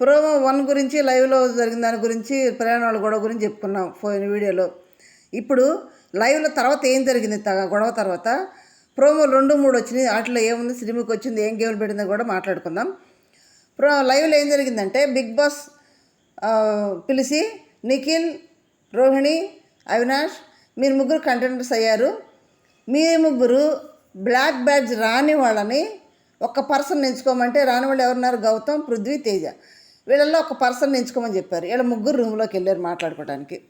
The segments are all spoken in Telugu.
ప్రోమో వన్ గురించి లైవ్లో జరిగిన దాని గురించి ప్రయాణాల గొడవ గురించి చెప్పుకున్నాం పోయిన వీడియోలో. ఇప్పుడు లైవ్లో తర్వాత ఏం జరిగింది గొడవ తర్వాత? ప్రోమో రెండు మూడు వచ్చినాయి వాటిలో ఏముంది సినిమాకి వచ్చింది ఏం గేమ్లు పెట్టిందో కూడా మాట్లాడుకుందాం. ప్రో లైవ్లో ఏం జరిగిందంటే బిగ్ బాస్ పిలిచి నిఖిల్ రోహిణి అవినాష్ మీరు ముగ్గురు కంటెంటర్స్ అయ్యారు. మీ ముగ్గురు బ్లాక్ బ్యాడ్జ్ రాని వాళ్ళని ఒక పర్సన్ ఎంచుకోమంటే రాని వాళ్ళు ఎవరున్నారు? గౌతమ్ పృథ్వీ తేజ. వీళ్ళల్లో ఒక పర్సన్ ఎంచుకోమని చెప్పారు. వీళ్ళ ముగ్గురు రూమ్లోకి వెళ్ళారు మాట్లాడుకోవడానికి.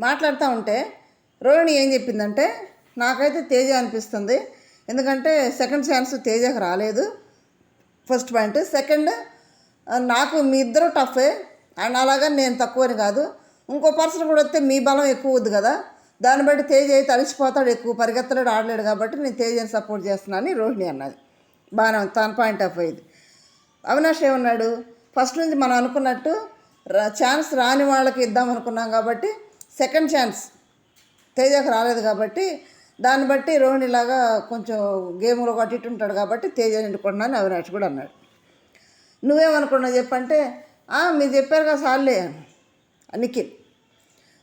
మాట్లాడుతూ ఉంటే రోహిణి ఏం చెప్పిందంటే నాకైతే తేజ అనిపిస్తుంది. ఎందుకంటే సెకండ్ ఛాన్స్ తేజకు రాలేదు. First point. సెకండ్ నాకు మీ ఇద్దరు టఫే. అండ్ అలాగా నేను తక్కువని కాదు. ఇంకో పర్సన్ కూడా వస్తే మీ బలం ఎక్కువ ఉంది కదా. దాన్ని బట్టి తేజ్ అయితే అలసిపోతాడు ఎక్కువ పరిగెత్తలేడు ఆడలేడు కాబట్టి నేను తేజని సపోర్ట్ చేస్తున్నాను అని రోహిణి అన్నది. బాగానే ఉంది. తన పాయింట్ ఆఫ్ ఇది. అవినాష్ ఏమన్నాడు? ఫస్ట్ నుంచి మనం అనుకున్నట్టు ఛాన్స్ రాని వాళ్ళకి ఇద్దాం అనుకున్నాం కాబట్టి సెకండ్ ఛాన్స్ తేజకు రాలేదు కాబట్టి దాన్ని బట్టి రోహిణి లాగా కొంచెం గేమ్లో అటు ఉంటాడు కాబట్టి తేజ నిండుకున్నాను అవినాష్ కూడా అన్నాడు. నువ్వేమనుకున్నావు చెప్పంటే మీరు చెప్పారు కదా సార్లే నిఖిల్.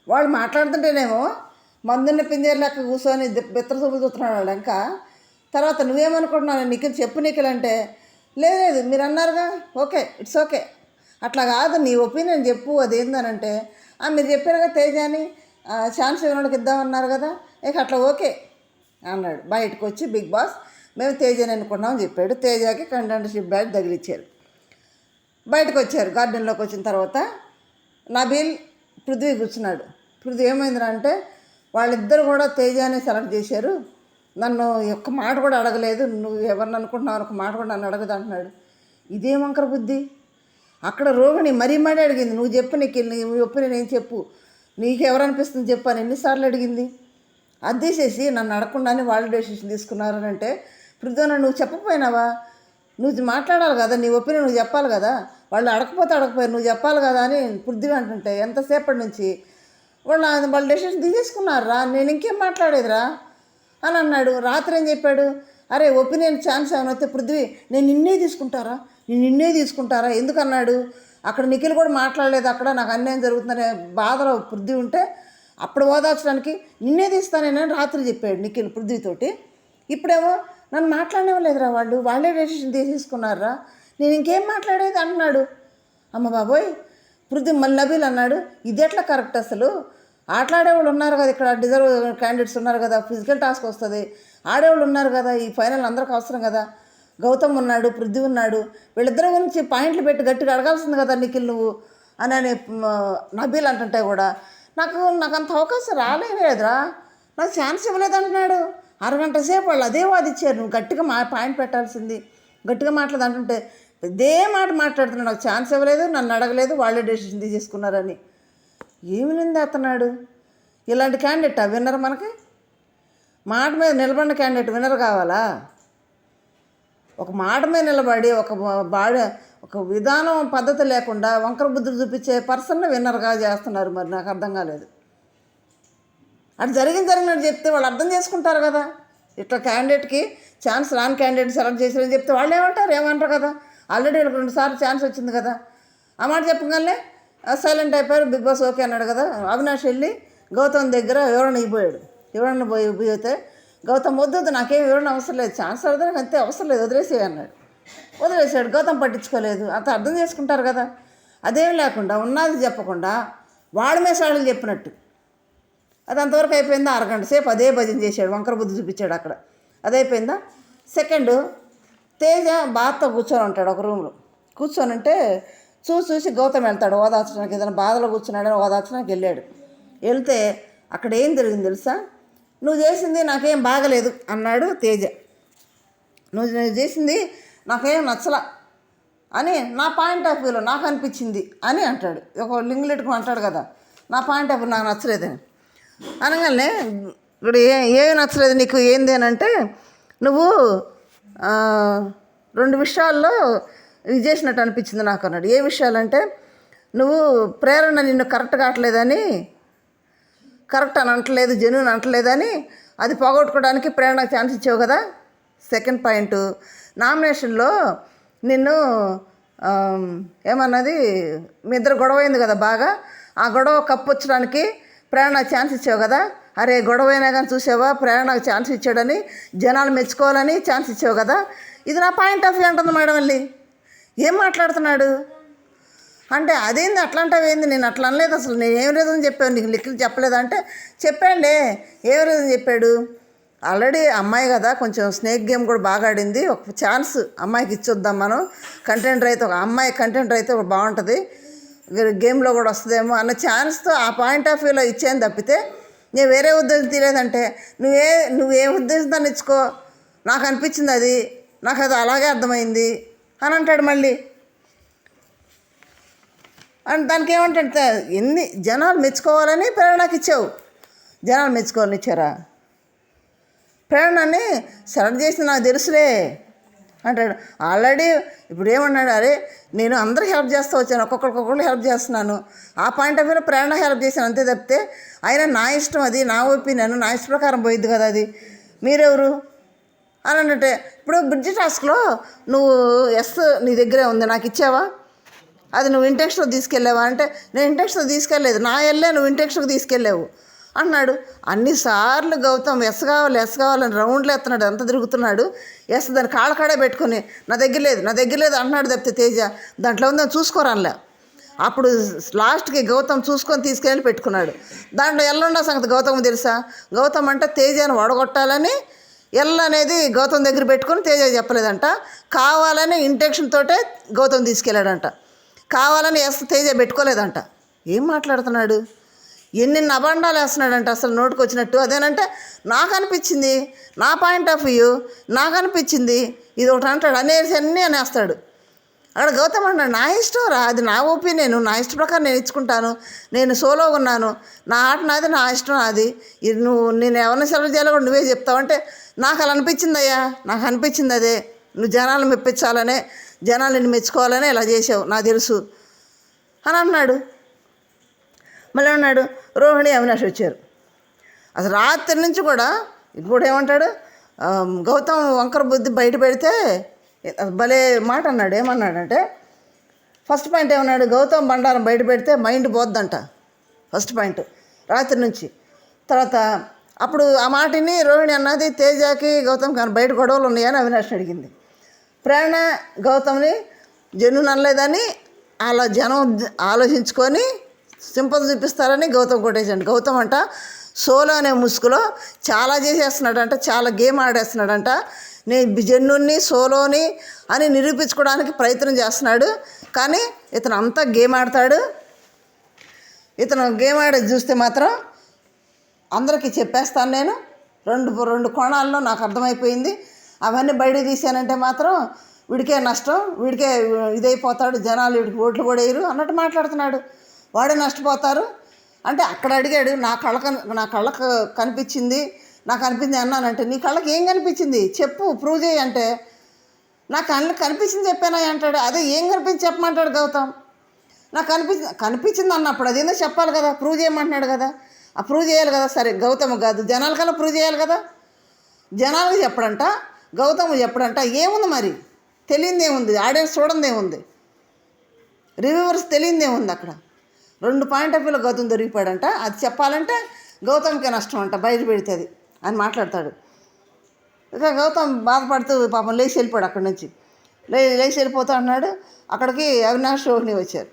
వాళ్ళు మాట్లాడుతుంటేనేమో మందున్న పింజేరు లెక్క కూర్చొని బెత్తర చూపులు చూస్తున్నాడు వాడు ఇంకా తర్వాత నువ్వేమనుకుంటున్నావు? నిఖిల్ చెప్పు నిఖిల్ అంటే లేదు లేదు మీరు అన్నారుగా ఓకే ఇట్స్ ఓకే. అట్లా కాదు నీ ఒపీనియన్ చెప్పు అదేందనంటే "ఆ, మీరు చెప్పారుగా తేజాని ఛాన్స్ ఇవ్వడానికి ఇద్దామన్నారు కదా ఇక అట్లా ఓకే అన్నాడు. బయటకు వచ్చి బిగ్ బాస్ మేము తేజని అనుకున్నామని చెప్పాడు. తేజకి కంటెంటర్షిప్ బ్యాట్ తగిలిచ్చారు. బయటకు వచ్చారు. గార్డెన్లోకి వచ్చిన తర్వాత నబీల్ పృథ్వీ కూర్చున్నాడు. పృథ్వీ ఏమైందిరా అంటే వాళ్ళిద్దరు కూడా తేజానే సెలెక్ట్ చేశారు. నన్ను ఒక్క మాట కూడా అడగలేదు. నువ్వు ఎవరిని అనుకుంటున్నావు? ఒక మాట కూడా నన్ను అడగదు అంటున్నాడు. ఇదేం వంకర బుద్ధి. అక్కడ రోగిణి మరీ మరీ అడిగింది. నువ్వు చెప్పు నీకు నువ్వు ఒపీనియన్ నేను చెప్పు. నీకు ఎవరనిపిస్తుంది చెప్పు ఎన్నిసార్లు అడిగింది. అది తీసేసి నన్ను అడగకుండానే వాళ్ళు డెసిషన్ తీసుకున్నారని అంటే పృథ్వన నువ్వు చెప్పపోయినావా నువ్వు మాట్లాడాలి కదా నీ ఒపీనియన్ నువ్వు చెప్పాలి కదా. వాళ్ళు అడగకపోతే అడగపోయారు నువ్వు చెప్పాలి కదా అని పృథ్వీ అంటుంటే ఎంతసేపటి నుంచి వాళ్ళు వాళ్ళు డెసిషన్ తీసేసుకున్నారా? నేను ఇంకేం మాట్లాడేదిరా? అని అన్నాడు. రాత్రి ఏం చెప్పాడు? అరే ఒపీనియన్ ఛాన్స్ ఏమైనా వస్తే పృథ్వీ నేను నిన్నే తీసుకుంటారా? నేను నిన్నే తీసుకుంటారా? ఎందుకన్నాడు అక్కడ నిఖిల్ కూడా మాట్లాడలేదు. అక్కడ నాకు అన్యాయం జరుగుతుందనే బాధలో పృథ్వీ ఉంటే అప్పుడు ఓదార్చడానికి నిన్నే తీస్తానేనని రాత్రి చెప్పాడు నిఖిల్ పృథ్వీతోటి. ఇప్పుడేమో నన్ను మాట్లాడలేదురా వాళ్ళు? వాళ్ళే డెసిషన్ తీసేసుకున్నారా? నేను ఇంకేం మాట్లాడేది? అంటున్నాడు అమ్మ బాబోయ్ పృథ్వీ మళ్ళీ నబీల్ అన్నాడు. ఇది ఎట్లా కరెక్ట్ అసలు? ఆటలాడేవాళ్ళు ఉన్నారు కదా ఇక్కడ డిజర్వ్ క్యాండిడేట్స్ ఉన్నారు కదా ఫిజికల్ టాస్క్ వస్తుంది. ఆడేవాళ్ళు ఉన్నారు కదా ఈ ఫైనల్ అందరికి అవసరం కదా. గౌతమ్ ఉన్నాడు పృథ్వీ ఉన్నాడు. వీళ్ళిద్దరి గురించి పాయింట్లు పెట్టి గట్టిగా అడగాల్సింది కదా నిఖిల్ నువ్వు అని అని నబీల్ అంటుంటే కూడా నాకు నాకు అంత అవకాశం రాలేదురా. నాకు ఛాన్స్ ఇవ్వలేదు అంటున్నాడు అరగంట సేపు వాళ్ళు అదే వాదిచ్చారు. నువ్వు గట్టిగా మా పాయింట్ పెట్టాల్సింది. గట్టిగా మాట్లాడదు అంటుంటే ఇదే మాట మాట్లాడుతున్నాడు. నాకు ఛాన్స్ ఇవ్వలేదు నన్ను అడగలేదు వాళ్ళే డెసిషన్ తీసుకున్నారని. ఏమి నిందేస్తున్నాడు ఇలాంటి క్యాండిడేట్ విన్నర్ మనకి? మాట మీద నిలబడిన క్యాండిడేట్ విన్నర్ కావాలా? ఒక మాట మీద నిలబడి ఒక బాడ ఒక విధానం పద్ధతి లేకుండా వంకర బుద్ధులు చూపించే పర్సన్ విన్నర్గా చేస్తున్నారు మరి నాకు అర్థం కాలేదు. అటు జరిగింది జరిగినట్టు చెప్తే వాళ్ళు అర్థం చేసుకుంటారు కదా. ఇట్లా క్యాండిడేట్కి ఛాన్స్ రాని క్యాండిడేట్ సెలెక్ట్ చేశారని చెప్తే వాళ్ళు ఏమంటారు? ఏమంటారు కదా? ఆల్రెడీ వీళ్ళకి రెండు సార్లు ఛాన్స్ వచ్చింది కదా. ఆ మాట చెప్పగానే సైలెంట్ అయిపోయారు. బిగ్ బాస్ ఓకే అన్నాడు కదా. అవినాష్ వెళ్ళి గౌతమ్ దగ్గర వివరణ ఇవ్వబోయాడు. వివరణ పోయి పోయితే గౌతమ్ వద్దు నాకేం వివరణ అవసరం లేదు. ఛాన్స్ అడగడానికి అంతే అవసరం లేదు. వదిలేసే అన్నాడు. వదిలేసాడు. గౌతమ్ పట్టించుకోలేదు. అంత అర్థం చేసుకుంటారు కదా. అదేం లేకుండా ఉన్నది చెప్పకుండా వాళ్ళ మీద చెప్పినట్టు. అది అంతవరకు అయిపోయిందా? అరగంట సేపు అదే భజన చేశాడు. వంకర బుద్ధి చూపించాడు అక్కడ. అది అయిపోయిందా సెకండ్ తేజ బాధతో కూర్చొని ఉంటాడు ఒక రూమ్లో. కూర్చొని ఉంటే చూసి చూసి గౌతమ్ వెళ్తాడు ఓదార్చడానికి ఏదైనా బాధలో కూర్చున్నాడని ఓదార్చడానికి వెళ్ళాడు. వెళ్తే అక్కడ ఏం జరిగింది తెలుసా? నువ్వు చేసింది నాకేం బాగలేదు అన్నాడు తేజ. నువ్వు నువ్వు చేసింది నాకేం నచ్చల అని నా పాయింట్ ఆఫ్ వ్యూలో నాకు అనిపించింది అని అంటాడు. ఒక లింగ్లెట్కు అంటాడు కదా నా పాయింట్ ఆఫ్ వ్యూ నాకు నచ్చలేదని. అనగానే ఇప్పుడు ఏ ఏమి నచ్చలేదు నీకు ఏంది అని అంటే నువ్వు రెండు విషయాల్లో ఇది చేసినట్టు అనిపించింది నాకు అన్నాడు. ఏ విషయాలంటే నువ్వు ప్రేరణ నిన్ను కరెక్ట్ కావట్లేదని కరెక్ట్ అని అంటలేదు జెన్యున్ అంటలేదని అది పోగొట్టుకోవడానికి ప్రేరణ ఛాన్స్ ఇచ్చావు కదా? Second point. నామినేషన్లో నిన్ను ఏమన్నది మీ ఇద్దరు గొడవ అయింది కదా బాగా? ఆ గొడవ కప్పొచ్చడానికి ప్రేరణ ఛాన్స్ ఇచ్చావు కదా? అరే గొడవ అయినా కానీ చూసావా? ప్రేరణకు ఛాన్స్ ఇచ్చాడని జనాలు మెచ్చుకోవాలని ఛాన్స్ ఇచ్చావు కదా? ఇది నా పాయింట్ ఆఫ్ వ్యూ అంటుంది మేడం వెళ్ళి ఏం మాట్లాడుతున్నాడు? అంటే అదేంది అట్లా అంటావేంది నేను అట్లా అనలేదు అసలు. నేను ఏం రీజన్ చెప్పాను. నీకు లిక్కులు చెప్పలేదు అంటే చెప్పండి ఏం రీజన్ చెప్పాడు. ఆల్రెడీ అమ్మాయి కదా కొంచెం స్నేక్ గేమ్ కూడా బాగా ఆడింది. ఒక ఛాన్స్ అమ్మాయికి ఇచ్చొద్దాం మనం. కంటెంట్ అయితే ఒక అమ్మాయి కంటెంట్ అయితే ఒక బాగుంటుంది. గేమ్లో కూడా వస్తుందేమో అన్న ఛాన్స్తో ఆ పాయింట్ ఆఫ్ వ్యూలో ఇచ్చాను తప్పితే నేను వేరే ఉద్దేశం తీయలేదంటే నువ్వే నువ్వే ఉద్దేశంతో ఇచ్చుకో? నాకు అనిపించింది అది. నాకు అది అలాగే అర్థమైంది. అని అంటాడు మళ్ళీ. అండ్ దానికి ఏమంటే ఎన్ని జనాలు మెచ్చుకోవాలని ప్రేరణకి ఇచ్చావు. జనాలు మెచ్చుకోవాలని ఇచ్చారా? ప్రేరణని సెలెక్ట్ చేసి నాకు తెలుసులే అంటాడు. ఆల్రెడీ ఇప్పుడు ఏమన్నాడు? అరే నేను అందరికి హెల్ప్ చేస్తూ వచ్చాను. ఒక్కొక్కరికొకరు హెల్ప్ చేస్తున్నాను. ఆ పాయింట్ ఆఫ్ వ్యూలో ప్రేరణ హెల్ప్ చేశాను అంతే తప్పితే అయినా నా ఇష్టం అది నా ఒపీనియన్ నా ఇష్ట ప్రకారం పోయిద్ది కదా అది. మీరెవరు? అని అన్నట్టే. ఇప్పుడు బ్రిడ్జ్ టాస్క్లో నువ్వు ఎస్ నీ దగ్గరే ఉంది నాకు ఇచ్చావా? అది నువ్వు ఇంటెక్స్లో తీసుకెళ్ళావా? అంటే నేను ఇంటెక్స్లో తీసుకెళ్ళలేదు. నా వెళ్ళే నువ్వు ఇంటెక్స్కి తీసుకెళ్ళావు? అన్నాడు. అన్నిసార్లు గౌతమ్ ఎస్ కావాలి ఎస్ కావాలని రౌండ్లు ఎత్తున్నాడు అంత తిరుగుతున్నాడు? ఎస్ దాన్ని కాళ్ళకాడే పెట్టుకుని నా దగ్గర లేదు నా దగ్గర లేదు అన్నాడు తప్పితే తేజ. దాంట్లో ఉందని చూసుకోరాన్లే. అప్పుడు లాస్ట్కి గౌతమ్ చూసుకొని తీసుకెళ్ళి పెట్టుకున్నాడు. దాంట్లో ఎల్లుండ సంగతి గౌతమ్ తెలుసా? గౌతమ్ అంటే తేజాను వడగొట్టాలని ఎల్ అనేది గౌతమ్ దగ్గర పెట్టుకొని తేజ చెప్పలేదంట. కావాలని ఇంటెక్షన్ తోటే గౌతమ్ తీసుకెళ్ళాడంట. కావాలని ఎస్ తేజ పెట్టుకోలేదంట. ఏం మాట్లాడుతున్నాడు? ఎన్ని అబండాలు వేస్తున్నాడంట అసలు నోటికి వచ్చినట్టు అదేనంటే నాకు అనిపించింది నా పాయింట్ ఆఫ్ వ్యూ నాకు అనిపించింది ఇది ఒకటి అంటాడు. అనేసి అన్నీ అనేస్తాడు. అక్కడ గౌతమ్ అన్నాడు నా ఇష్టం రా అది నా ఒపీనియన్ నా ఇష్ట ప్రకారం నేను ఇచ్చుకుంటాను నేను సోలోగా ఉన్నాను నా ఆట నాది నా ఇష్టం నాది ఇది నువ్వు నేను ఎవరిని సెలవు చేయాలో కూడా నువ్వే చెప్తావు అంటే నాకు అలా అనిపించిందయ్యా నాకు అనిపించింది అదే నువ్వు జనాలు మెప్పించాలనే జనాలు నిన్ను మెచ్చుకోవాలనే ఇలా చేసావు నాకు తెలుసు. అని అన్నాడు. మళ్ళీ అన్నాడు రోహిణి అవినాష్ వచ్చారు. అసలు రాత్రి నుంచి కూడా ఇప్పుడు ఏమంటాడు గౌతమ్ వంకర బుద్ధి బయట పెడితే భలే మాట అన్నాడు. ఏమన్నాడంటే ఫస్ట్ పాయింట్ ఏమన్నాడు? గౌతమ్ బండారం బయట పెడితే మైండ్ పోద్దంట. First point. రాత్రి నుంచి. తర్వాత అప్పుడు ఆ మాటని రోహిణి అన్నది తేజకి గౌతమ్ కానీ బయట గొడవలు ఉన్నాయని అవినాష్ అడిగింది. ప్రేరణ గౌతమ్ని జను అనలేదని అలా జనం ఆలోచించుకొని సింపతి చూపిస్తారని గౌతమ్ కొట్టేసాడు గౌతమ్ అంట సోలో అనే ముసుగులో చాలా చేసేస్తున్నాడంట చాలా గేమ్ ఆడేస్తున్నాడంట. నేను జన్నుని సోలోని అని నిరూపించుకోవడానికి ప్రయత్నం చేస్తున్నాడు. కానీ ఇతను అంతా గేమ్ ఆడతాడు. ఇతను గేమ్ ఆడి చూస్తే మాత్రం అందరికీ చెప్పేస్తాను నేను. రెండు రెండు కోణాల్లో నాకు అర్థమైపోయింది. అవన్నీ బయట తీసానంటే మాత్రం వీడికే నష్టం వీడికే ఇదైపోతాడు. జనాలు వీడికి ఓట్లు కూడా వేయరు అన్నట్టు మాట్లాడుతున్నాడు. వాడే నష్టపోతారు. అంటే అక్కడ అడిగాడు నా కళ్ళకు నా కళ్ళకు కనిపించింది. నాకు అనిపించింది అన్నానంటే నీ కళ్ళకి ఏం కనిపించింది? చెప్పు ప్రూవ్ చేయి అంటే. నా కళ్ళు కనిపించింది చెప్పానా అంటాడు. అదే ఏం కనిపించి చెప్పమంటాడు గౌతమ్. నాకు కనిపించింది కనిపించింది అన్నప్పుడు అదేందో చెప్పాలి కదా ప్రూవ్ చేయమంటున్నాడు కదా. ఆ ప్రూవ్ చేయాలి కదా సరే గౌతమ్ కాదు జనాలకల్లా ప్రూవ్ చేయాలి కదా. జనాలకు చెప్పడంట గౌతమ్ చెప్పడంట ఏముంది మరి? తెలియంది ఏముంది? ఆడియన్స్ చూడండి ఏముంది? రివ్యూవర్స్ తెలియంది ఏముంది అక్కడ? రెండు పాయింట్ ఆఫ్ వ్యూలో గౌతమ్ దొరికిపోయాడంట. అది చెప్పాలంటే గౌతమ్కే నష్టం అంట బయట అది. అని మాట్లాడతాడు. ఇక గౌతమ్ బాధపడుతూ పాపం లేచి వెళ్ళిపోయాడు అక్కడి నుంచి. లే లేచి వెళ్ళిపోతా అన్నాడు. అక్కడికి అవినాష్ రోహిణి వచ్చారు.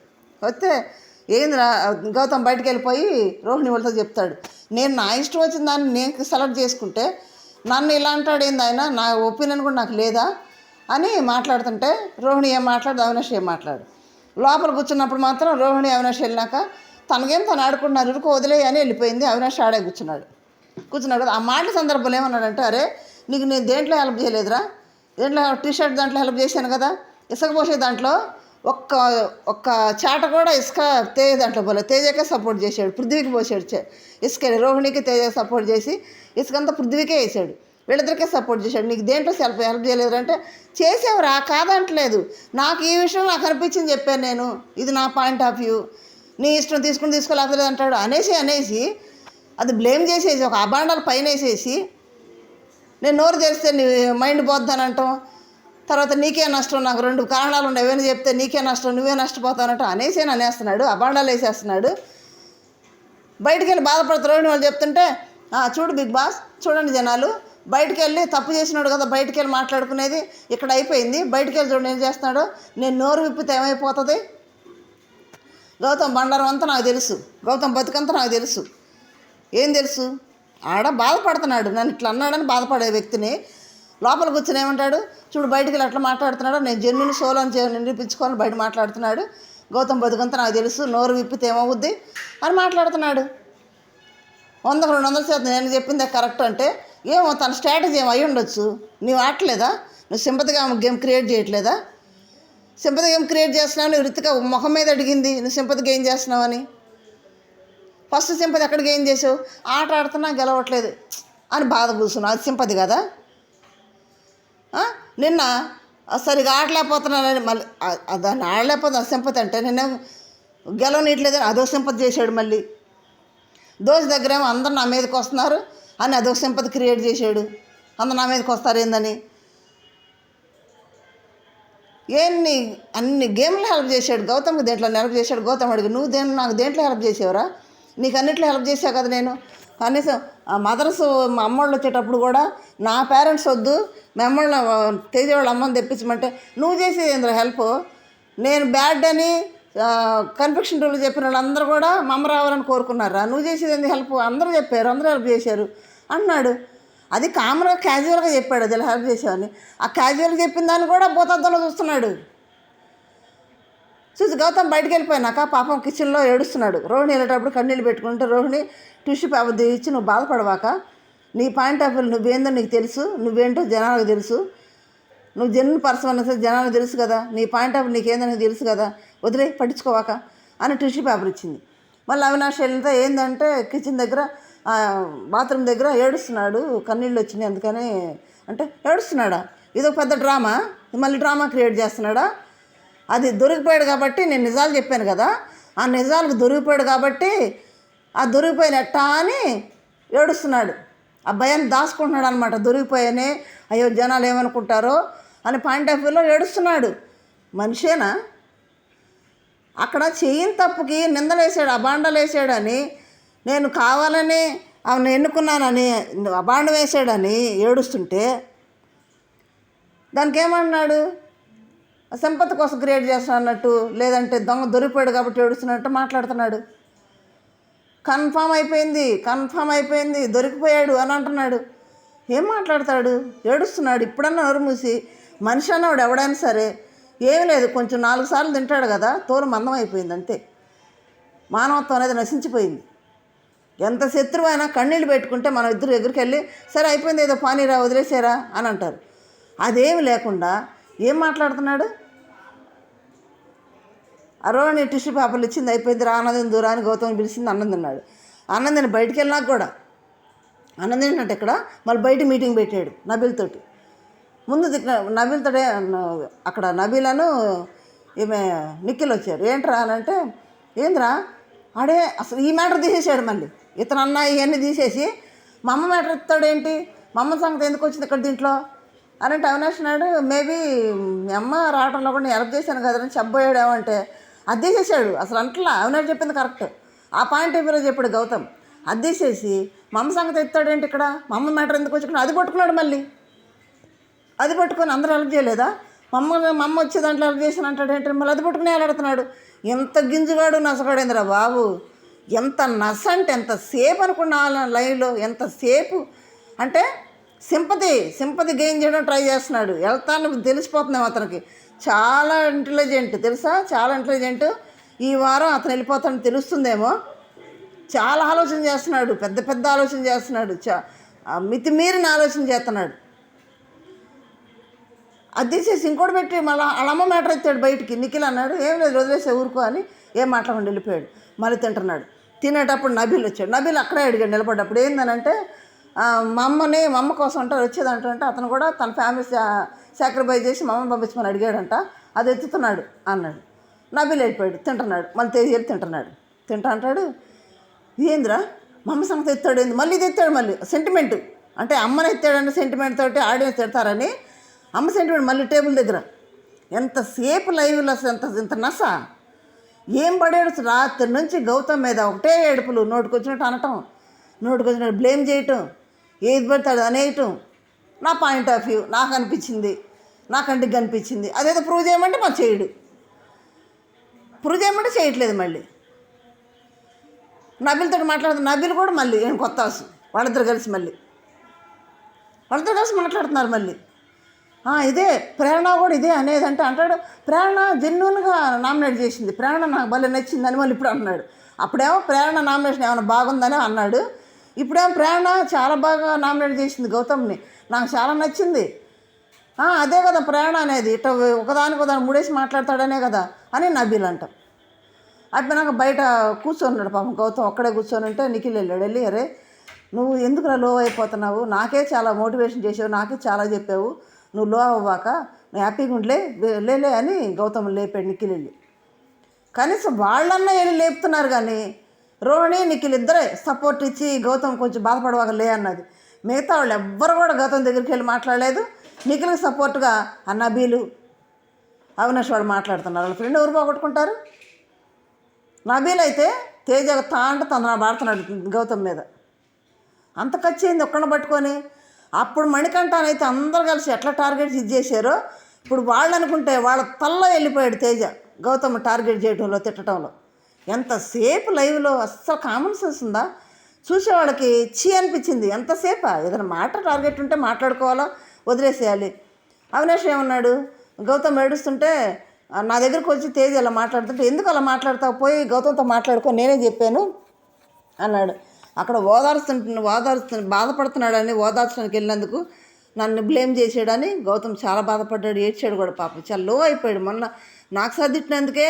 వస్తే ఏందిరా గౌతమ్ బయటికి వెళ్ళిపోయి రోహిణి వాళ్ళతో చెప్తాడు. నేను నా ఇష్టం వచ్చిన దాన్ని నేను సెలెక్ట్ చేసుకుంటే నన్ను ఇలా అంటాడు ఏంది ఆయన? నా ఒపీనియన్ కూడా నాకు లేదా? అని మాట్లాడుతుంటే రోహిణి ఏం మాట్లాడు అవినాష్ ఏం మాట్లాడు లోపల కూర్చున్నప్పుడు మాత్రం రోహిణి అవినాష్ వెళ్ళినాక తనకేం తను ఆడుకుంటున్నారు ఇరుకు వదిలేయని అని వెళ్ళిపోయింది. అవినాష్ ఆడే కూర్చున్నాడు. కూర్చున్నాడు కదా. ఆ మాటల సందర్భంలో ఏమన్నాడంటే అరే నీకు నేను దేంట్లో హెల్ప్ చేయలేదురా? దేంట్లో టీ షర్ట్ దాంట్లో హెల్ప్ చేశాను కదా? ఇసుక పోసే దాంట్లో ఒక్క ఒక్క చాట కూడా ఇసుక తేజ దాంట్లో పోలే. తేజకే సపోర్ట్ చేశాడు. పృథ్వీకి పోసాడు చే- ఇసుక రోహిణికి తేజ సపోర్ట్ చేసి ఇసుకంతా పృథ్వీకే వేసాడు. వీళ్ళిద్దరికే సపోర్ట్ చేశాడు. నీకు దేంట్లో సెల్ఫ్ హెల్ప్ చేయలేదు అంటే చేసేవరా? కాదంటలేదు. నాకు ఈ విషయం నాకు అనిపించింది చెప్పాను నేను. ఇది నా పాయింట్ ఆఫ్ వ్యూ నీ ఇష్టం తీసుకుని తీసుకోలేకపోలేదు అంటాడు. అనేసి అనేసి అది బ్లేమ్ చేసేసి ఒక అబాండాలు పైన వేసేసి నేను నోరు తెరిస్తే నీ మైండ్ పోద్దని అంటాం తర్వాత నీకే నష్టం నాకు రెండు కారణాలు ఉన్నాయి. ఏమైనా చెప్తే నీకే నష్టం నువ్వే నష్టపోతానంట అనేసి అనేస్తున్నాడు. అబాండాలు వేసేస్తున్నాడు. బయటికి వెళ్ళి బాధపడుతున్నాడు వాళ్ళు చెప్తుంటే చూడు బిగ్ బాస్ చూడండి జనాలు. బయటికి వెళ్ళి తప్పు చేసినాడు కదా బయటికి వెళ్ళి మాట్లాడుకునేది. ఇక్కడ అయిపోయింది. బయటికి వెళ్ళి చూడండి ఏం చేస్తున్నాడు. నేను నోరు విప్పితే ఏమైపోతుంది? గౌతమ్ బండారం అంతా నాకు తెలుసు. గౌతమ్ బతుకంతా నాకు తెలుసు. ఏం తెలుసు? ఆడ బాధపడుతున్నాడు. నన్ను ఇట్లా అన్నాడని బాధపడే వ్యక్తిని లోపల కూర్చొని ఏమంటాడు? చూడు బయటికి వెళ్ళి అట్లా మాట్లాడుతున్నాడు. నేను జన్మిని సోలో అని చే- నిరూపించుకోవాలని బయట మాట్లాడుతున్నాడు. గౌతమ్ బతుకంతా నాకు తెలుసు. నోరు విప్పితే ఏమవుద్ది? అని మాట్లాడుతున్నాడు. వందకు రెండు వందల శాతం నేను చెప్పింది కరెక్ట్ అంటే ఏమో తన స్ట్రాటజీ ఏమో అయి ఉండొచ్చు. నువ్వు ఆడలేదా? నువ్వు సింపతిగా గేమ్ క్రియేట్ చేయట్లేదా? సింపతి గేమ్ క్రియేట్ చేస్తున్నావు నువ్వు రితిక ముఖం మీద అడిగింది. నువ్వు సింపతి గేమ్ చేస్తున్నావని ఫస్ట్ సింపతి ఎక్కడ ఏం చేసావు? ఆట ఆడుతున్నా గెలవట్లేదు. అని బాధ కూర్చున్నావు అది సింపతి కదా? నిన్న సరిగా ఆడలేకపోతున్నానని మళ్ళీ దాన్ని ఆడలేకపోతున్నా సింపతి అంటే నిన్న గెలవనీయట్లేదని అదో సింపతి చేశాడు మళ్ళీ. దోశ దగ్గరేమో అందరు నా మీదకి వస్తున్నారు అని అదో సింపతి క్రియేట్ చేశాడు. అందరు నా మీదకి వస్తారు ఏందని? ఎన్ని అన్ని గేమ్లు హెల్ప్ చేశాడు? గౌతమ్కి దేంట్లో హెల్ప్ చేశాడు? గౌతమ్ అడిగి నువ్వు దేని నాకు దేంట్లో హెల్ప్ చేసేవరా? నీకు అన్నిట్లో హెల్ప్ చేసావు కదా నేను. కనీసం ఆ మదర్స్ మా అమ్మోళ్ళు వచ్చేటప్పుడు కూడా నా పేరెంట్స్ వద్దు మిమ్మల్ని అమ్మోళ్ళ తేజ వాళ్ళ అమ్మని తెప్పించమంటే నువ్వు చేసేది ఇందులో హెల్ప్? నేను బ్యాడ్ అని కన్ఫెక్షన్ టూలు చెప్పిన వాళ్ళందరూ కూడా మా అమ్మ రావాలని కోరుకున్నారా? నువ్వు చేసేది ఎందుకు హెల్ప్? అందరూ చెప్పారు అందరూ హెల్ప్ చేశారు అన్నాడు. అది కామన్గా క్యాజువల్గా చెప్పాడు అది ఇలా హెల్ప్ చేసావని ఆ క్యాజువల్గా చెప్పిన దాన్ని కూడా భూతద్దంలో చూస్తున్నాడు. చూసి గౌతమ్ బయటకు వెళ్ళిపోయినాక పాపం కిచెన్లో ఏడుస్తున్నాడు. రోహిణి వెళ్ళేటప్పుడు కన్నీళ్ళు పెట్టుకుంటే రోహిణి టిష్యూ పేపర్ ఇచ్చి నువ్వు బాధపడవాక. నీ పాయింట్ ఆఫ్ వ్యూ నువ్వేందో నీకు తెలుసు నువ్వేంటో జనాలకు తెలుసు. నువ్వు జెన్యున్ పర్సన్ అన్న సరే జనాలకు తెలుసు కదా. నీ పాయింట్ ఆఫ్ నీకేందో నీకు తెలుసు కదా. వదిలే పట్టించుకోవాక అని టిష్యూ పేపర్ ఇచ్చింది. మళ్ళీ అవినాష్ వెళ్తే ఏంటంటే కిచెన్ దగ్గర బాత్రూమ్ దగ్గర ఏడుస్తున్నాడు. కన్నీళ్ళు వచ్చినాయి అందుకని అంటే ఏడుస్తున్నాడా? ఇదొక పెద్ద డ్రామా? మళ్ళీ డ్రామా క్రియేట్ చేస్తున్నాడా? అది దొరికిపోయాడు కాబట్టి నేను నిజాలు చెప్పాను కదా. ఆ నిజాలకు దొరికిపోయాడు కాబట్టి ఆ దొరికిపోయిన ఎట్టా అని ఏడుస్తున్నాడు. ఆ భయాన్ని దాచుకుంటున్నాడు అనమాట దొరికిపోయానే అయ్యో జనాలు ఏమనుకుంటారో అని పాయింట్ ఆఫ్ వ్యూలో ఏడుస్తున్నాడు. మనిషేనా? అక్కడ చేయని తప్పుకి నిందలేసాడు అబాండాలు వేసాడని నేను కావాలని ఆమెను ఎన్నుకున్నానని అబాండ వేసాడని ఏడుస్తుంటే దానికి ఏమన్నాడు సంపద కోసం క్రియేట్ చేస్తున్నా అన్నట్టు లేదంటే దొంగ దొరికిపోయాడు కాబట్టి ఏడుస్తున్నట్టు మాట్లాడుతున్నాడు. కన్ఫామ్ అయిపోయింది కన్ఫామ్ అయిపోయింది దొరికిపోయాడు అని అంటున్నాడు. ఏం మాట్లాడతాడు? ఏడుస్తున్నాడు. ఇప్పుడన్నా నోరు మూసి మనిషి అన్నవాడు ఎవడైనా సరే ఏమీ లేదు కొంచెం నాలుగు సార్లు తింటాడు కదా తోలు మందం అయిపోయింది అంతే. మానవత్వం అనేది నశించిపోయింది. ఎంత శత్రువు అయినా కన్నీళ్ళు పెట్టుకుంటే మనం ఇద్దరు దగ్గరికి వెళ్ళి సరే అయిపోయింది ఏదో పానీరా వదిలేసారా అని అంటారు. అదేమి లేకుండా ఏం మాట్లాడుతున్నాడు? అరోని టిష్యూ పేపర్లు ఇచ్చింది అయిపోయింది రా ఆనందం దూరాన్ని గౌతమ్ పిలిచింది అన్నం తిన్నాడు బయటికి వెళ్ళినాక కూడా అన్నం ఇక్కడ మళ్ళీ బయట మీటింగ్ పెట్టాడు నబీల్తోటి ముందు నబీల్తోటే అక్కడ నబీలను ఈమె నిఖిల్ వచ్చారు. ఏంట్రా అని అంటే ఏంద్రా? ఆడే అసలు ఈ మ్యాటర్ తీసేసాడు మళ్ళీ. ఇతను అన్న ఇవన్నీ తీసేసి మా అమ్మ మ్యాటర్ ఏంటి మా అమ్మ సంగతి ఎందుకు వచ్చింది ఇక్కడ దీంట్లో? అని అవినాష్ నాయుడు మేబీ అమ్మ రావడంలో కూడా నేను హెల్ప్ చేశాను కదని చెప్పబోయాడు ఏమంటే అది అసలు అంటలా అవినాష్ చెప్పింది కరెక్ట్ ఆ పాయింట్ ఆఫ్ చెప్పాడు గౌతమ్. అది తీసేసి సంగతి ఎత్తాడేంటి ఇక్కడ? మమ్మ మ్యాటర్ ఎందుకు వచ్చుకున్నాడు అది పట్టుకున్నాడు మళ్ళీ. అది పట్టుకొని అందరూ హెల్ప్ చేయలేదా? మమ్మ అమ్మ వచ్చే దాంట్లో హెల్ప్ చేసిన అంటాడు ఏంటి? మళ్ళీ అది పట్టుకుని వెళ్ళాడుతున్నాడు ఎంత గింజుగాడు నసగాడేందిరా బాబు? ఎంత నస అంటే ఎంత సేపు అనుకున్నా లైన్లో ఎంత సేపు? అంటే సింపతి సింపతి గెయిన్ చేయడం ట్రై చేస్తున్నాడు. వెళ్తాను తెలిసిపోతుంది అతనికి. చాలా ఇంటెలిజెంట్ తెలుసా? చాలా ఇంటెలిజెంట్ ఈ వారం అతను వెళ్ళిపోతాను తెలుస్తుందేమో. చాలా ఆలోచన చేస్తున్నాడు. పెద్ద పెద్ద ఆలోచన చేస్తున్నాడు. చా మితిమీరిన ఆలోచన చేస్తున్నాడు. అది తీసేసి ఇంకోటి పెట్టి మళ్ళీ అలమ్మ మ్యాటర్ ఎత్తాడు బయటికి. నిఖిల్ అన్నాడు ఏం లేదు వదిలేసే ఊరుకో అని. ఏం మాట్లాడకుండా వెళ్ళిపోయాడు. మళ్ళీ తింటున్నాడు. తినేటప్పుడు నబీల్ వచ్చాడు. నబీల్ అక్కడే అడిగాడు నిలబడ్డప్పుడు. ఏందనంటే మా అమ్మని మా అమ్మ కోసం అంటారు వచ్చేదంటే అతను కూడా తన ఫ్యామిలీ సాక్రిఫైస్ చేసి మా అమ్మని పంపించమని అడిగాడంట. అది ఎత్తుతున్నాడు అన్నాడు. నబీల్ వెళ్ళిపోయాడు తింటున్నాడు. మళ్ళీ తేజీ వెళ్ళి తింటున్నాడు. తింటా అంటాడు ఏందిరా? మా అమ్మ సంగతి ఎత్తాడు ఏంది? మళ్ళీ ఇది ఎత్తాడు మళ్ళీ. సెంటిమెంట్ అంటే అమ్మని ఎత్తాడని సెంటిమెంట్ తోటి ఆడియన్స్ తిడతారని అమ్మ సెంటిమెంట్ మళ్ళీ టేబుల్ దగ్గర. ఎంతసేపు లైవ్లో అసలు ఎంత ఇంత నస? ఏం పడేడు? రాత్రి నుంచి గౌతమ్ మీద ఒకటే ఏడుపులు. నోటికొచ్చినట్టు అనటం. నోటికొచ్చినట్టు బ్లేమ్ చేయటం. ఏది పెడతాడు అది అనేయటం నా పాయింట్ ఆఫ్ వ్యూ నాకు అనిపించింది నా కంటికి కనిపించింది. అదేదో ప్రూవ్ చేయమంటే మాకు చేయడు. ప్రూవ్ చేయమంటే చేయట్లేదు మళ్ళీ. నబిల్తో మాట్లాడుతున్న నబిల్ కూడా మళ్ళీ నేను కొత్త ఆసు వాళ్ళిద్దరు కలిసి మళ్ళీ. వాళ్ళిద్దరు కలిసి మాట్లాడుతున్నారు మళ్ళీ. ఇదే ప్రేరణ కూడా ఇదే అనేది అంటే అంటాడు ప్రేరణ జెన్యున్గా నామినేట్ చేసింది. ప్రేరణ నాకు భలే నచ్చిందని మళ్ళీ ఇప్పుడు అంటున్నాడు. అప్పుడేమో ప్రేరణ నామినేషన్ ఏమైనా బాగుందని అన్నాడు. ఇప్పుడేం ప్రేరణ చాలా బాగా నామినేట్ చేసింది గౌతమ్ని. నాకు చాలా నచ్చింది. అదే కదా ప్రేరణ అనేది. ఇట్లా ఒకదానికి ఒకదాని మూడేసి మాట్లాడతాడనే కదా అని నబీల్ అంటాం. అయిపోయినాక బయట కూర్చొన్నాడు పాపం గౌతమ్ ఒక్కడే కూర్చొని ఉంటే నిఖిల్ వెళ్ళాడు. వెళ్ళి అరే నువ్వు ఎందుకు లో అయిపోతున్నావు? నాకే చాలా మోటివేషన్ చేసావు నాకే చాలా చెప్పావు. నువ్వు లో అవ్వాక నువ్వు హ్యాపీగా ఉండలే లేలే అని గౌతమ్ లేపాడు నిఖిల్ వెళ్ళి. కనీసం వాళ్ళన్నా వెళ్ళి లేపుతున్నారు కానీ రోహిణి నిఖిల్ ఇద్దరే సపోర్ట్ ఇచ్చి గౌతమ్ కొంచెం బాధపడవాక లే అన్నది. మిగతా వాళ్ళు ఎవ్వరు కూడా గౌతమ్ దగ్గరికి వెళ్ళి మాట్లాడలేదు. నిఖిల్కి సపోర్ట్గా ఆ నబీలు అవినాష్ వాడు మాట్లాడుతున్నారు. వాళ్ళ ఫ్రెండ్ ఎవరు పోగొట్టుకుంటారు? నబీల్ అయితే తేజ తాంట తన పాడుతున్నాడు గౌతమ్ మీద. అంత ఖర్చు అయింది ఒక్కడిని పట్టుకొని. అప్పుడు మణికంఠానైతే అందరు కలిసి ఎట్లా టార్గెట్ ఇది చేశారో ఇప్పుడు వాళ్ళు అనుకుంటే వాళ్ళ తల్లో వెళ్ళిపోయాడు తేజ గౌతమ్ టార్గెట్ చేయడంలో తిట్టడంలో ఎంతసేపు లైవ్లో? అస్సలు కామన్ సెన్స్ ఉందా? చూసేవాళ్ళకి చీ అనిపించింది. ఎంతసేపా? ఏదైనా మాట టార్గెట్ ఉంటే మాట్లాడుకోవాలా? వదిలేసేయాలి. అవినాష్ ఏమన్నాడు? గౌతమ్ ఏడుస్తుంటే నా దగ్గరకు వచ్చి తేజ్ అలా మాట్లాడుతుంటే ఎందుకు అలా మాట్లాడతావు? పోయి గౌతమ్తో మాట్లాడుకో నేనే చెప్పాను అన్నాడు. అక్కడ ఓదార్చుతుంటు ఓదార్చు బాధపడుతున్నాడని ఓదార్చడానికి వెళ్ళినందుకు నన్ను బ్లేమ్ చేసాడని గౌతమ్ చాలా బాధపడ్డాడు ఏడ్చాడు కూడా పాపం. చాలా లో అయిపోయాడు. మొన్న నాకు సర్దిట్టినందుకే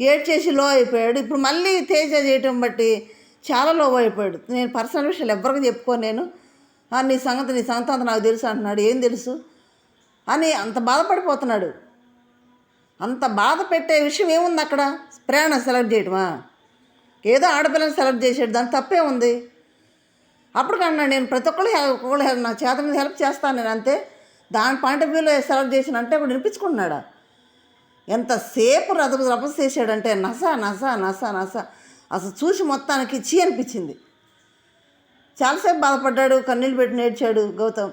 ఏడ్చేసి లో అయిపోయాడు. ఇప్పుడు మళ్ళీ తేజ చేయటం బట్టి చాలా లో అయిపోయాడు. నేను పర్సనల్ విషయాలు ఎవరికి చెప్పుకో నేను. నీ సంగతి నీ సంగతి అంత నాకు తెలుసు అంటున్నాడు. ఏం తెలుసు? అని అంత బాధపడిపోతున్నాడు. అంత బాధ పెట్టే విషయం ఏముంది అక్కడ? ప్రయాణం సెలెక్ట్ చేయటమా? ఏదో ఆడపిల్లని సెలెక్ట్ చేసాడు దాని తప్పే ఉంది. అప్పుడు కన్నా నేను ప్రతి ఒక్కళ్ళు ఒక్కొక్కళ్ళు నా చేత మీద హెల్ప్ చేస్తాను నేను అంతే. దాని పాయింట్ ఆఫ్ వ్యూలో సెలెక్ట్ చేసిన అంటే ఇప్పుడు వినిపించుకుంటున్నాడా? ఎంతసేపు రథ రపస్ చేశాడంటే నస నస నస నస. అసలు చూసి మొత్తానికి చీ అనిపించింది. చాలాసేపు బాధపడ్డాడు కన్నీళ్ళు పెట్టి నేర్చాడు గౌతమ్.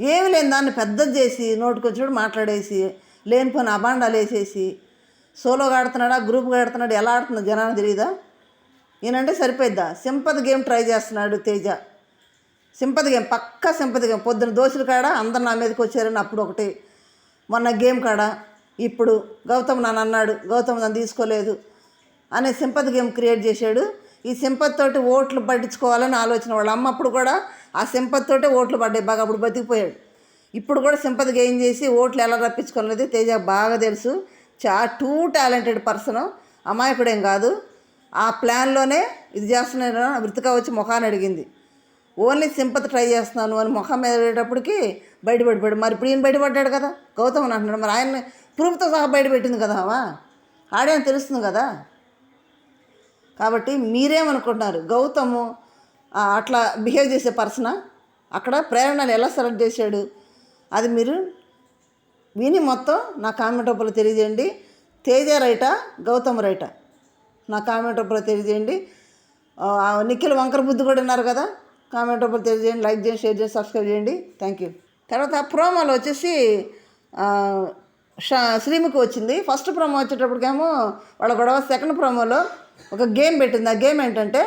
ఏమి లేని దాన్ని పెద్దది చేసి నోటికొచ్చాడు మాట్లాడేసి లేనిపోయిన అబాండాలు వేసేసి సోలోగా ఆడుతున్నాడా గ్రూప్గా ఆడుతున్నాడు ఎలా ఆడుతుందో జనాన్ని తెలియదా ఈయనంటే సరిపోయిద్దా? సింపతి గేమ్ ట్రై చేస్తున్నాడు తేజ. సింపతి గేమ్ పక్కా సింపతి గేమ్. పొద్దున దోశలు కాడ అందరు నా మీదకి వచ్చారని అప్పుడు ఒకటి. మొన్న గేమ్ కాడ ఇప్పుడు గౌతమ్ నన్ను అన్నాడు గౌతమ్ నన్ను తీసుకోలేదు అనే సింపతి గేమ్ క్రియేట్ చేశాడు. ఈ సింపతితోటి ఓట్లు పట్టించుకోవాలని ఆలోచన వాళ్ళ అమ్మ అప్పుడు కూడా ఆ సింపతితోటే ఓట్లు పడ్డాయి బాగా అప్పుడు బతికిపోయాడు. ఇప్పుడు కూడా సింపతి గెయిన్ చేసి ఓట్లు ఎలా రప్పించుకోవాలనేది తేజ బాగా తెలుసు. చా టూ టాలెంటెడ్ పర్సన్ అమాయకుడేం కాదు. ఆ ప్లాన్లోనే ఇది చేస్తున్నాను వృతిగా వచ్చి ముఖాన్ని అడిగింది. ఓన్లీ సింపతి ట్రై చేస్తున్నాను అని ముఖం మీద వెళ్ళేటప్పటికి బయటపడిపోయాడు. మరి ఇప్పుడు ఈయన బయటపడ్డాడు కదా గౌతమ్ అని అంటున్నాడు. మరి ఆయన ప్రూఫ్తో సహా బయటపెట్టింది కదా అమ్మా ఆడేం తెలుస్తుంది కదా? కాబట్టి మీరేమనుకుంటున్నారు? గౌతము అట్లా బిహేవ్ చేసే పర్సనా? అక్కడ ప్రేరణను ఎలా సెలెక్ట్ చేశాడు? అది మీరు విని మొత్తం నా కామెంట్ రూపంలో తెలియజేయండి. తేజ రైటా గౌతమ్ రైటా. నా కామెంట్ రూపంలో తెలియజేయండి. ఆ, నిఖిల్ వంకర బుద్ధి కూడా ఉన్నారు కదా? కామెంట్ రూపంలో తెలియజేయండి. లైక్ చేయండి షేర్ చేయండి సబ్స్క్రైబ్ చేయండి. థ్యాంక్ యూ తర్వాత ప్రోమోలో వచ్చేసి శ్రీముఖి వచ్చింది. ఫస్ట్ ప్రోమో వచ్చేటప్పటికేమో వాళ్ళ గొడవ సెకండ్ ప్రోమోలో ఒక గేమ్ పెట్టింది. ఆ గేమ్ ఏంటంటే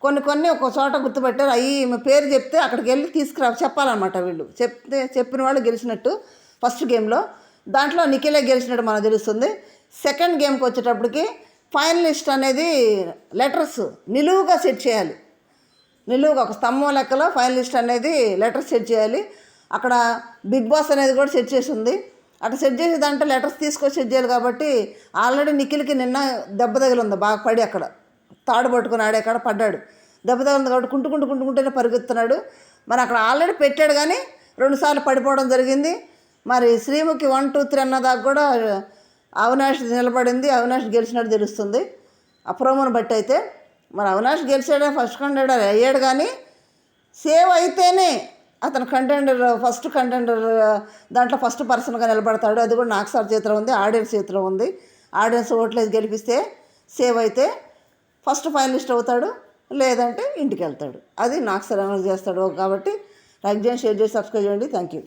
కొన్ని కొన్ని ఒక చోట గుర్తుపెట్టారు. అవి పేరు చెప్తే అక్కడికి వెళ్ళి తీసుకురా చెప్పాలన్నమాట వీళ్ళు. చెప్తే చెప్పిన వాళ్ళు గెలిచినట్టు ఫస్ట్ గేమ్లో. దాంట్లో నిఖిలే గెలిచినట్టు మనకు తెలుస్తుంది. సెకండ్ గేమ్కి వచ్చేటప్పటికి ఫైనలిస్ట్ అనేది లెటర్స్ నిలువుగా సెట్ చేయాలి. నిలువుగా ఒక స్తంభం లెక్కలో ఫైనలిస్ట్ అనేది లెటర్స్ సెట్ చేయాలి. అక్కడ బిగ్ బాస్ అనేది కూడా సెట్ చేసి ఉంది. అట్లా సెట్ చేసి దాంట్లో లెటర్స్ తీసుకొచ్చి సెట్ చేయాలి కాబట్టి ఆల్రెడీ నిఖిల్కి నిన్న దెబ్బ తగిలింది బాగా పడి అక్కడ. తాడు పట్టుకుని ఆడే కాడ పడ్డాడు. దెబ్బ తగిలింది కాబట్టి కుంటుకుంటూ కుంటుకుంటూనే పరిగెత్తున్నాడు. మరి అక్కడ ఆల్రెడీ పెట్టాడు కానీ రెండుసార్లు పడిపోవడం జరిగింది. మరి శ్రీముఖి వన్ టూ త్రీ అన్న దాకా కూడా అవినాష్ నిలబడింది అవినాష్ గెలిచినట్టు తెలుస్తుంది. ఆ ప్రోమోని బట్టి అయితే మరి అవినాష్ గెలిచాడే ఫస్ట్ కండక్టర్ అయ్యాడు కానీ సేవ్ అయితేనే అతను కంటెండర్ ఫస్ట్ కంటెండర్ దాంట్లో ఫస్ట్ పర్సన్గా నిలబడతాడు. అది కూడా నాకు సార్ చేతిలో ఉంది ఆడియన్స్ చేతిలో ఉంది. ఆడియన్స్ ఓట్లేదు గెలిపిస్తే సేవ్ అయితే ఫస్ట్ ఫైనలిస్ట్ అవుతాడు లేదంటే ఇంటికి వెళ్తాడు. అది నాకు సార్ అనౌన్స్ చేస్తాడు. కాబట్టి లైక్ చేయండి షేర్ చేసి సబ్స్క్రైబ్ చేయండి. Thank you